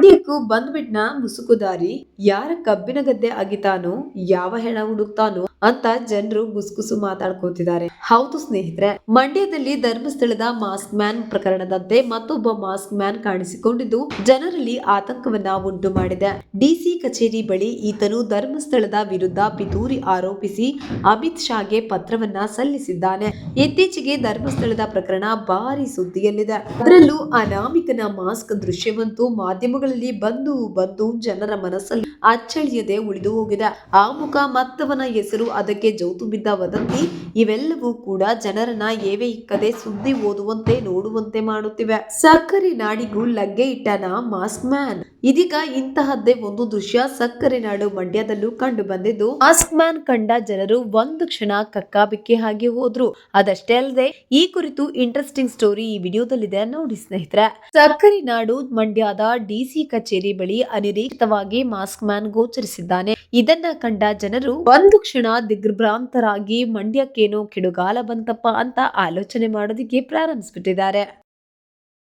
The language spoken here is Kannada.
ಮಂಡ್ಯಕ್ಕೂ ಬಂದ್ಬಿಟ್ನ ಮುಸುಕುದಾರಿ ಯಾರ ಕಬ್ಬಿನ ಗದ್ದೆ ಅಗಿತಾನೋ, ಯಾವ ಹೆಣ ಹುಡುಕ್ತಾನೋ ಅಂತ ಜನರು ಗುಸುಗುಸು ಮಾತಾಡ್ಕೋತಿದ್ದಾರೆ. ಹೌದು ಸ್ನೇಹಿತರೆ, ಮಂಡ್ಯದಲ್ಲಿ ಧರ್ಮಸ್ಥಳದ ಮಾಸ್ಕ್ ಮ್ಯಾನ್ ಪ್ರಕರಣದಂತೆ ಮತ್ತೊಬ್ಬ ಮಾಸ್ಕ್ ಮ್ಯಾನ್ ಕಾಣಿಸಿಕೊಂಡಿದ್ದು ಜನರಲ್ಲಿ ಆತಂಕವನ್ನ ಉಂಟು ಮಾಡಿದೆ. ಡಿಸಿ ಕಚೇರಿ ಬಳಿ ಈತನು ಧರ್ಮಸ್ಥಳದ ವಿರುದ್ಧ ಪಿತೂರಿ ಆರೋಪಿಸಿ ಅಮಿತ್ ಶಾಗೆ ಪತ್ರವನ್ನ ಸಲ್ಲಿಸಿದ್ದಾನೆ. ಇತ್ತೀಚೆಗೆ ಧರ್ಮಸ್ಥಳದ ಪ್ರಕರಣ ಭಾರಿ ಸುದ್ದಿಯಲ್ಲಿದೆ. ಅದರಲ್ಲೂ ಅನಾಮಿಕನ ಮಾಸ್ಕ್ ದೃಶ್ಯವಂತೂ ಮಾಧ್ಯಮಗಳಲ್ಲಿ ಬಂದು ಬಂದು ಜನರ ಮನಸ್ಸಲ್ಲಿ ಅಚ್ಚಳಿಯದೆ ಉಳಿದು ಹೋಗಿದೆ. ಆ ಮುಖ ಮತ್ತವನ ಹೆಸರು, ಅದಕ್ಕೆ ಜೌತು ಬಿದ್ದ ವದಂತಿ, ಇವೆಲ್ಲವೂ ಕೂಡ ಜನರನ್ನ ಏವೆ ಇಕ್ಕದೆ ಸುದ್ದಿ ಓದುವಂತೆ ನೋಡುವಂತೆ ಮಾಡುತ್ತಿವೆ. ಸಕ್ಕರೆ ನಾಡಿಗೂ ಲಗ್ಗೆ ಇಟ್ಟನ ಮಾಸ್ಕ್ ಮ್ಯಾನ್. ಇದೀಗ ಇಂತಹದ್ದೇ ಒಂದು ದೃಶ್ಯ ಸಕ್ಕರೆ ನಾಡು ಮಂಡ್ಯದಲ್ಲೂ ಕಂಡು ಬಂದಿದ್ದು, ಮಾಸ್ಕ್ ಮ್ಯಾನ್ ಕಂಡ ಜನರು ಒಂದು ಕ್ಷಣ ಕಕ್ಕಾಬಿಕ್ಕಿ ಹಾಗೆ ಹೋದ್ರು. ಅದಷ್ಟೇ ಅಲ್ಲದೆ, ಈ ಕುರಿತು ಇಂಟ್ರೆಸ್ಟಿಂಗ್ ಸ್ಟೋರಿ ಈ ವಿಡಿಯೋದಲ್ಲಿದೆ. ನೋಡಿ ಸ್ನೇಹಿತರೆ, ಸಕ್ಕರೆ ನಾಡು ಮಂಡ್ಯದ ಕಚೇರಿ ಬಳಿ ಅನಿರೀಕ್ಷಿತವಾಗಿ ಮಾಸ್ಕ್ ಮ್ಯಾನ್ ಗೋಚರಿಸಿದ್ದಾನೆ. ಇದನ್ನ ಕಂಡ ಜನರು, ಒಂದು ಕ್ಷಣ ದಿಗ್ಭ್ರಾಂತರಾಗಿ ಮಂಡ್ಯಕ್ಕೇನೋ ಕಿಡುಗಾಲ ಬಂತಪ್ಪ ಅಂತ ಆಲೋಚನೆ ಮಾಡೋದಕ್ಕೆ ಪ್ರಾರಂಭಿಸ್ಬಿಟ್ಟಿದ್ದಾರೆ.